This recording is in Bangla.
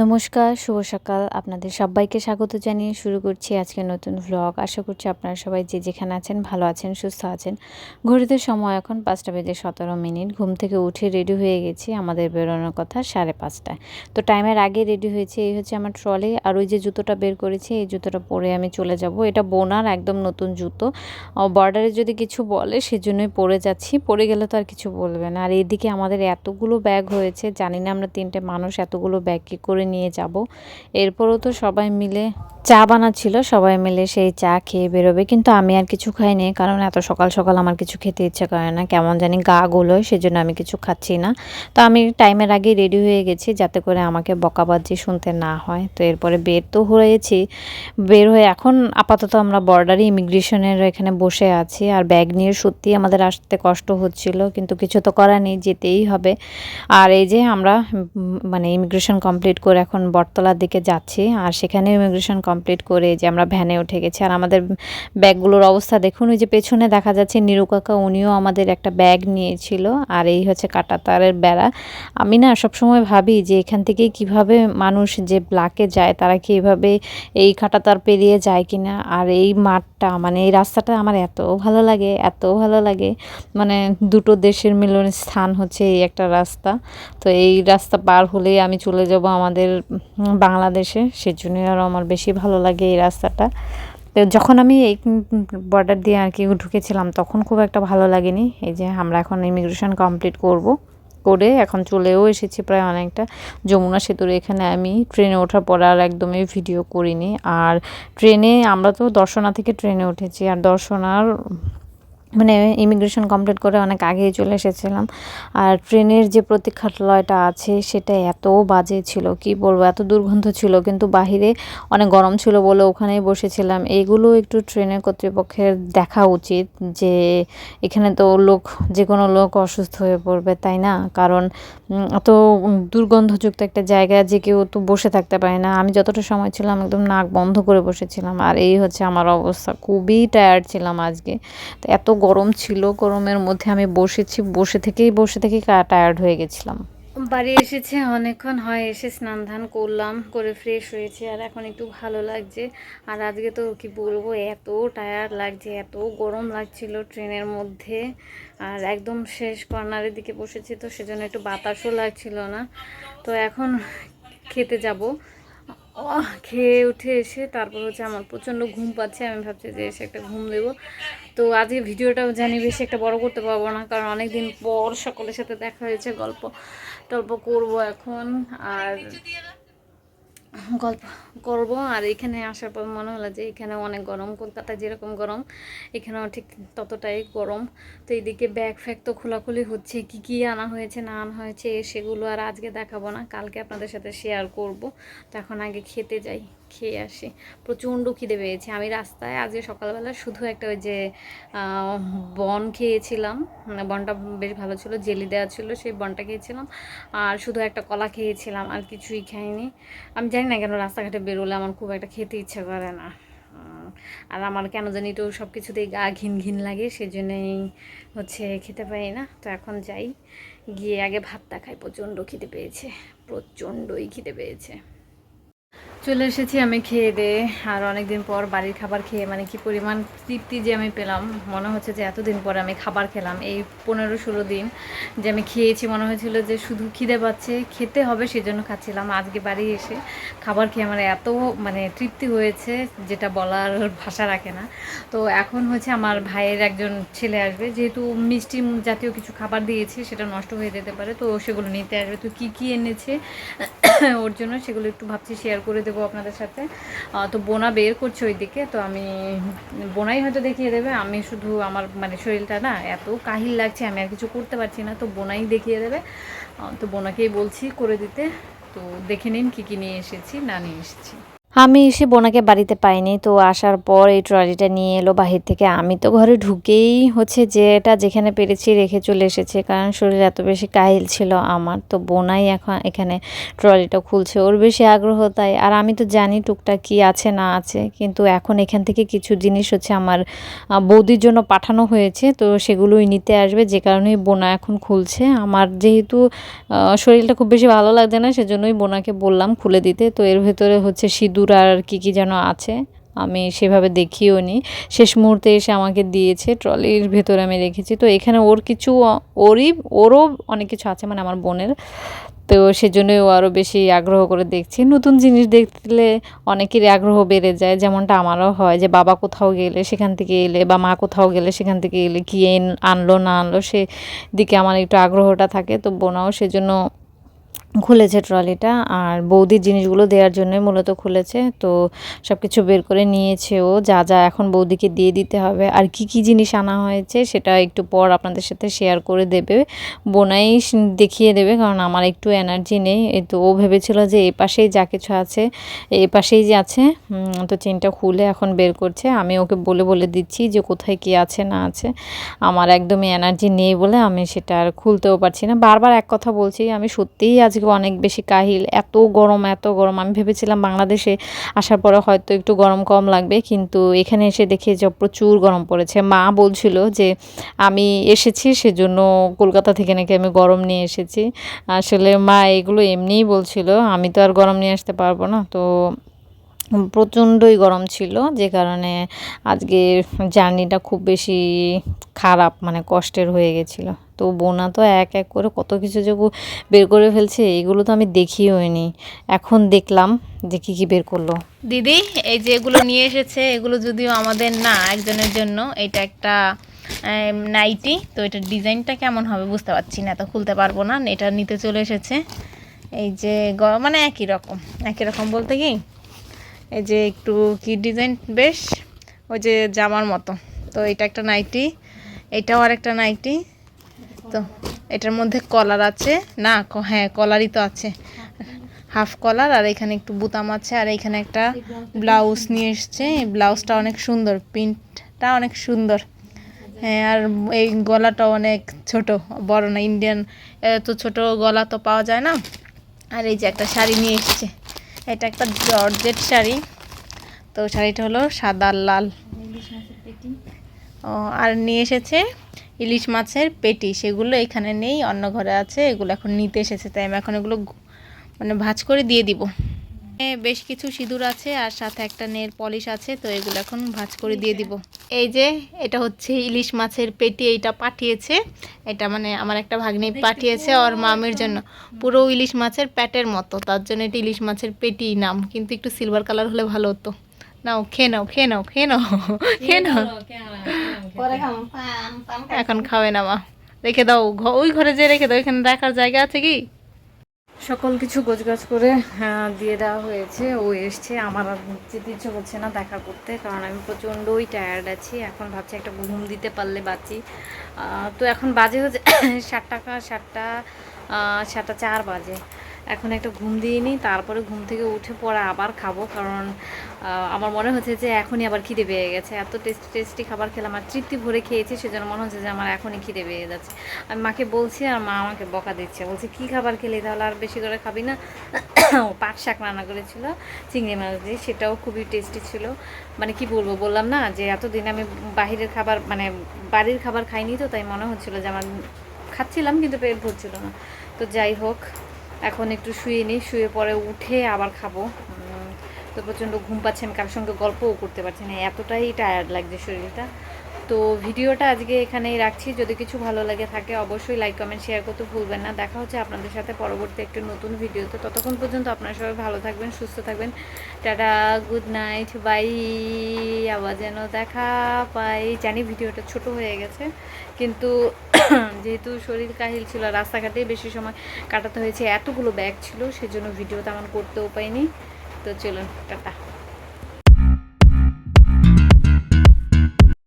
নমস্কার, শুভ সকাল। আপনাদের সবাইকে স্বাগত জানিয়ে শুরু করছি আজকে নতুন ভ্লগ আশা করছি আপনারা সবাই যে যেখানে আছেন ভালো আছেন, সুস্থ আছেন। ঘড়িতে সময় এখন পাঁচটা বেজে সতেরো মিনিট। ঘুম থেকে উঠে রেডি হয়ে গেছি আমাদের বেরোনোর কথা সাড়ে পাঁচটায়। তো টাইমের আগে রেডি হয়েছে, এই হচ্ছে আমার ট্রলে আর ওই যে জুতোটা বের করেছি, এই জুতোটা পরে আমি চলে যাব। এটা বোনার একদম নতুন জুতো। বর্ডারে যদি কিছু বলে সেজন্যই পরে যাচ্ছি। পরে গেলে তো আর কিছু বলবে না। আর এদিকে আমাদের এতগুলো ব্যাগ হয়েছে। জানি না আমরা তিনটে মানুষ এতগুলো ব্যাগ কী করে নিয়ে যাব। এরপরও তো সবাই মিলে চা বানাচ্ছিল, সবাই মিলে সেই চা খেয়ে বেরোবে। কিন্তু আমি আর কিছু খাইনি কারণ এত সকাল সকাল আমার কিছু খেতে ইচ্ছে করে না। কেমন জানি গা গুলোয় সেজন্য আমি কিছু খাচ্ছি না। তো আমি টাইমের আগে রেডি হয়ে গেছি, যাতে করে আমাকে বকাবাজি শুনতে না হয়। তো এরপরে বের তো হয়েছি। বের হয়ে এখন আপাতত আমরা বর্ডারে ইমিগ্রেশনের এখানে বসে আছি। আর ব্যাগ নিয়ে সত্যি আমাদের আসতে কষ্ট হচ্ছিল, কিন্তু কিছু তো করার নেই, যেতেই হবে। আর এই যে আমরা মানে ইমিগ্রেশন কমপ্লিট করে এখন বটতলার দিকে যাচ্ছি। আর সেখানে ইমিগ্রেশন কমপ্লিট করে যে আমরা ভ্যানে উঠে গেছি। আর আমাদের ব্যাগগুলোর অবস্থা দেখুন, ওই যে পেছনে দেখা যাচ্ছে নিরুকাকা উনিও আমাদের একটা ব্যাগ নিয়েছিল। আর এই হচ্ছে কাটাতারের বেড়া। আমি না সবসময় ভাবি যে এখান থেকে কীভাবে মানুষ যে ব্লাকে যায়, তারা কি এভাবে এই কাটাতার পেরিয়ে যায় কিনা? আর এই মাঠটা মানে এই রাস্তাটা আমার এত ভালো লাগে, এত ভালো লাগে। মানে দুটো দেশের মিলন স্থান হচ্ছে এই একটা রাস্তা। তো এই রাস্তা পার হলেই আমি চলে যাব আমাদের উম, বাংলাদেশে সেজন্যই আরও আমার বেশি ভালো লাগে এই রাস্তাটা। তো যখন আমি এই বর্ডার দিয়ে আর কি ঢুকেছিলাম তখন খুব একটা ভালো লাগেনি। এই যে আমরা এখন ইমিগ্রেশন কমপ্লিট করব করে এখন চলেও এসেছি প্রায় অনেকটা। যমুনা সেতুর এখানে আমি ট্রেনে ওঠার পর আর একদমই ভিডিও করিনি। আর ট্রেনে আমরা তো দর্শনা থেকে ট্রেনে উঠেছি। আর দর্শনার মানে ইমিগ্রেশন কমপ্লিট করে অনেক আগেই চলে এসেছিলাম। আর ট্রেনের যে প্রতীক্ষালয়টা আছে, সেটা এত বাজে ছিল, কি বলব, এত দুর্গন্ধ ছিল, কিন্তু বাহিরে অনেক গরম ছিল বলে ওখানেই বসেছিলাম। এইগুলো একটু ট্রেনের কর্তৃপক্ষের দেখা উচিত যে এখানে তো লোক, যে কোনো লোক অসুস্থ হয়ে পড়বে, তাই না? কারণ এত দুর্গন্ধযুক্ত একটা জায়গায় যে কেউ তো বসে থাকতে পারে না। আমি যতটা সময় ছিলাম একদম নাক বন্ধ করে বসেছিলাম, আর এই হচ্ছে আমার অবস্থা। খুবই টায়ার্ড ছিলাম আজকে। তো এত গরম ছিল, গরমের মধ্যে আমি বসেছি, বসে থেকেই বসে থেকেই টায়ার্ড হয়ে গেছিলাম। বাড়ি এসেছে, অনেকক্ষণ হয়, এসে স্নান ধান করলাম, করে ফ্রেশ হয়েছে, আর এখন একটু ভালো লাগছে। আর আজকে তো কি বলব, এত টায়ার্ড লাগছে, এত গরম লাগছিল ট্রেনের মধ্যে। আর একদম শেষ কর্নারের দিকে বসেছি, তো সেজন্য একটু বাতাসও লাগছিল না। তো এখন খেতে যাব। খেয়ে উঠে এসে তারপর হচ্ছে আমার প্রচণ্ড ঘুম পাচ্ছে, আমি ভাবছি যে এসে একটা ঘুম দেবো। তো আজকে ভিডিওটাও জানি বেশি একটা বড় করতে পারব না, কারণ অনেক দিন পর সকলের সাথে দেখা হয়েছে, গল্প টল্প করব এখন, আর গল্প করব, আর এখানে আসার পর মনে হলো যে এখানে অনেক গরম, কলকাতায় যেরকম গরম, এখানেও ঠিক ততটাই গরম। তো এইদিকে ব্যাগ ফ্যাগ তো খোলাখুলি হচ্ছে, কি কি আনা হয়েছে, না আনা হয়েছে, সেগুলো আর আজকে দেখাবো না, কালকে আপনাদের সাথে শেয়ার করব। তো এখন আগে খেতে যাই। খেয়ে আসি। প্রচণ্ড খিদে পেয়েছে। আমি রাস্তায় আজকে সকালবেলা শুধু একটা ওই যে বন খেয়েছিলাম। মানে বনটা বেশ ভালো ছিল, জেলি দেওয়া ছিল, সেই বনটা খেয়েছিলাম। আর শুধু একটা কলা খেয়েছিলাম, আর কিছুই খাইনি। আমি জানি না কেন রাস্তাঘাটে বেরোলে আমার খুব একটা খেতে ইচ্ছে করে না। আর আমার কেন জানি তো সব কিছুতেই গা ঘিন ঘিন লাগে, সেজন্যই হচ্ছে খেতে পারি না। তো এখন যাই, গিয়ে আগে ভাতটা খাই। প্রচণ্ড খিদে পেয়েছে, প্রচণ্ডই খিদে পেয়েছে। চলে এসেছি আমি খেয়ে দিয়ে আর অনেকদিন পর বাড়ির খাবার খেয়ে মানে কি পরিমাণ তৃপ্তি যে আমি পেলাম। মনে হচ্ছে যে এতদিন পরে আমি খাবার খেলাম। এই পনেরো ষোলো দিন যে আমি খেয়েছি, মনে হয়েছিল যে শুধু খিদে পাচ্ছে, খেতে হবে সেজন্য খাচ্ছিলাম। আজকে বাড়ি এসে খাবার খেয়ে আমার এত মানে তৃপ্তি হয়েছে, যেটা বলার ভাষা রাখে না। তো এখন হচ্ছে আমার ভাইয়ের একজন ছেলে আসবে, যেহেতু মিষ্টি জাতীয় কিছু খাবার দিয়েছি, সেটা নষ্ট হয়ে যেতে পারে, তো সেগুলো নিতে আসবে। তো কী কী এনেছে, ওর জন্য সেগুলো একটু ভাবছি শেয়ার করে দেবো। আপনাদের সাথে। তো বোনা বের করছে ওইদিকে, তো আমি বোনাই হয়তো দেখিয়ে দেবে। আমি শুধু আমার মানে শরীরটা না এত কাহিল লাগছে, আমি আর কিছু করতে পারছি না, তো বোনাই দেখিয়ে দেবে। তো বোনাকেই বলছি করে দিতে। তো দেখে নিন কী কী নিয়ে এসেছি, না নিয়ে এসেছি। আমি এসে বোনাকে বাড়িতে পাইনি, তো আসার পর এই ট্রলিটা নিয়ে এলো বাহির থেকে। আমি তো ঘরে ঢুকেই হচ্ছে যে এটা যেখানে পেরেছি রেখে চলে এসেছে, কারণ শরীর এত বেশি কাহিল ছিল আমার, তো বোনাই এখন এখানে ট্রলিটা খুলছে। ওর বেশি আগ্রহ তাই, আর আমি তো জানি টুকটাক কি আছে না আছে, কিন্তু এখন এখান থেকে কিছু জিনিস হচ্ছে আমার বৌদির জন্য পাঠানো হয়েছে, তো সেগুলোই নিতে আসবে। যে কারণেই বোনা এখন খুলছে। আমার যেহেতু শরীরটা খুব বেশি ভালো লাগছে না, সেজন্যই বোনাকে বললাম খুলে দিতে। তো এর ভেতরে হচ্ছে সিঁদুর আর কী কী যেন আছে, আমি সেভাবে দেখিও নি। শেষ মুহূর্তে এসে আমাকে দিয়েছে ট্রলির ভেতরে আমি রেখেছি। তো এখানে ওর কিছু, ওরই, ওরও অনেক কিছু আছে মানে আমার বোনের। তো সেজন্যই ও আরও বেশি আগ্রহ করে দেখছি। নতুন জিনিস দেখলে অনেকেরই আগ্রহ বেড়ে যায়, যেমনটা আমারও হয় যে বাবা কোথাও গেলে সেখান থেকে এলে বা মা কোথাও গেলে সেখান থেকে এলে কি আনলো না আনলো সে দিকে আমার একটু আগ্রহটা থাকে। তো বোনাও সেজন্য খুলেছে ট্রলিটা আর বৌদির জিনিসগুলো দেওয়ার জন্যই মূলত খুলেছে। তো সব কিছু বের করে নিয়েছে ও, যা যা এখন বৌদিকে দিয়ে দিতে হবে। আর কি কি জিনিস আনা হয়েছে সেটা একটু পর আপনাদের সাথে শেয়ার করে দেবে। বোনাই দেখিয়ে দেবে, কারণ আমার একটু এনার্জি নেই। তো ও ভেবেছিল যে এই পাশেই যা কিছু আছে এই পাশেই যে আছে তো চেনটা খুলে এখন বের করছে। আমি ওকে বলে বলে দিচ্ছি যে কোথায় কি আছে, না আছে। আমার একদমই এনার্জি নেই বলে আমি সেটা আর খুলতেও পারছি না। বারবার এক কথা বলছি, আমি সত্যিই আজকে অনেক বেশি কাহিল। এত গরম এত গরম। আমি ভেবেছিলাম বাংলাদেশে আসার পরে হয়তো একটু গরম কম লাগবে, কিন্তু এখানে এসে দেখি যে প্রচুর গরম পড়েছে। মা বলছিল যে, আমি এসেছি, সেজন্য কলকাতা থেকে নাকি আমি গরম নিয়ে এসেছি। আসলে মা এগুলো এমনিই বলছিল, আমি তো আর গরম নিয়ে আসতে পারব না। তো প্রচণ্ডই গরম ছিল, যে কারণে আজকে জার্নিটা খুব বেশি খারাপ মানে কষ্টের হয়ে গেছিল। তো বোনা তো এক এক করে কত কিছু যে বের করে ফেলছে, এগুলো তো আমি দেখিও নি। এখন দেখলাম যে কী কী বের করল। দিদি, এই যে এগুলো নিয়ে এসেছে, এগুলো যদিও আমাদের না, একজনের জন্য, এটা একটা নাইটি, তো এটার ডিজাইনটা কেমন হবে বুঝতে পারছি না তো খুলতে পারব না, এটা নিতে চলে এসেছে। এই যে মানে একই রকম একই রকম বলতে কি, এই যে একটু কি ডিজাইন, বেশ, ওই যে জামার মতো, তো এটা একটা নাইটি, এটাও আর একটা নাইটি তো এটার মধ্যে কলার আছে। না হ্যাঁ কলারই তো আছে। হাফ কলার আর এখানে একটু বুতাম আছে আর এখানে একটা ব্লাউজ নিয়ে এসছে। এই ব্লাউজটা অনেক সুন্দর, প্রিন্টটা অনেক সুন্দর। হ্যাঁ আর এই গলাটা অনেক ছোট, বড় না ইন্ডিয়ান এত ছোট গলা তো পাওয়া যায় না। আর এই যে একটা শাড়ি নিয়ে এসছে। এটা একটা জর্জেট শাড়ি। তো শাড়িটা হলো সাদা লাল। আর নিয়ে এসেছে ইলিশ মাছের পেটি সেগুলো এখানে নেই অন্য ঘরে আছে এগুলো এখন নিতে এসেছে তাই আমি এখন এগুলো মানে ভাজ করে দিয়ে দিব। বেশ কিছু সিঁদুর আছে আর সাথে একটা নেল পলিশ আছে তো এগুলো এখন ভাজ করে দিয়ে দিব। এই যে এটা হচ্ছে ইলিশ মাছের পেটি এইটা পাঠিয়েছে। এটা মানে আমার একটা ভাগ্নি পাঠিয়েছে ওর মামের জন্য। পুরো ইলিশ মাছের প্যাটের মতো তার জন্য এটা ইলিশ মাছের পেটি নাম কিন্তু একটু সিলভার কালার হলে ভালো হতো। নাও খেয়ে নাও খেয়ে নাও। খেয়ে নাও খেয়ে নাও। এখন খাবে না মা। রেখে দাও ঘ- ওই ঘরে যে রেখে দাও এখানে রাখার জায়গা আছে কি? সকল কিছু গোছগাছ করে হ্যাঁ, দিয়ে দেওয়া হয়েছে। ও এসছে আমার আর যেতে ইচ্ছে করছে না দেখা করতে কারণ আমি প্রচণ্ডই টায়ার্ড আছি। এখন ভাবছি একটা ঘুম দিতে পারলে বাঁচি। তো এখন বাজে হচ্ছে ষাট টাকা সাতটা আহ, সাতটা চার বাজে। এখন একটা ঘুম দিয়ে নিই তারপরে ঘুম থেকে উঠে পরে আবার খাব কারণ আমার মনে হচ্ছে যে এখনই আবার খিদে পেয়ে গেছে। এত টেস্টি টেস্টি খাবার খেলাম আর তৃপ্তি ভরে খেয়েছি, সেজন্য মনে হচ্ছে যে আমার এখনই খিদে পেয়ে যাচ্ছে। আমি মাকে বলছি আর মা আমাকে বকা দিচ্ছে। বলছে, কী খাবার খেলে? তাহলে আর বেশি করে খাবি না? পাট শাক রান্না করেছিল, চিংড়ি মাছ দিয়ে, সেটাও খুবই টেস্টি ছিল। মানে কি বলব, বললাম না যে এতদিন আমি বাহিরের খাবার মানে বাড়ির খাবার খাইনি তো, তাই মনে হচ্ছিল যে আমার, খাচ্ছিলাম কিন্তু পেট ভরছিল না। তো যাই হোক এখন একটু শুয়ে নিই শুয়ে পরে উঠে আবার খাব। তো প্রচণ্ড ঘুম পাচ্ছে, আমি কারোর সঙ্গে গল্পও করতে পারছি না, এতটাই টায়ার্ড লাগছে শরীরটা। তো ভিডিওটা আজকে এখানেই রাখছি, যদি কিছু ভালো লাগে থাকে অবশ্যই লাইক কমেন্ট শেয়ার করতে ভুলবেন না। দেখা হচ্ছে আপনাদের সাথে পরবর্তী একটা নতুন ভিডিওতে। ততক্ষণ পর্যন্ত আপনারা সবাই ভালো থাকবেন, সুস্থ থাকবেন। টাটা গুড নাইট বাই আবার যেন দেখা পাই। জানি ভিডিওটা ছোট হয়ে গেছে, কিন্তু যেহেতু শরীর কাহিল ছিল রাস্তাঘাটেই বেশি সময় কাটাতে হয়েছে, এতগুলো ব্যাগ ছিল, সেজন্য ভিডিও তেমন করতেও পাইনি তো চলুন, টাটা।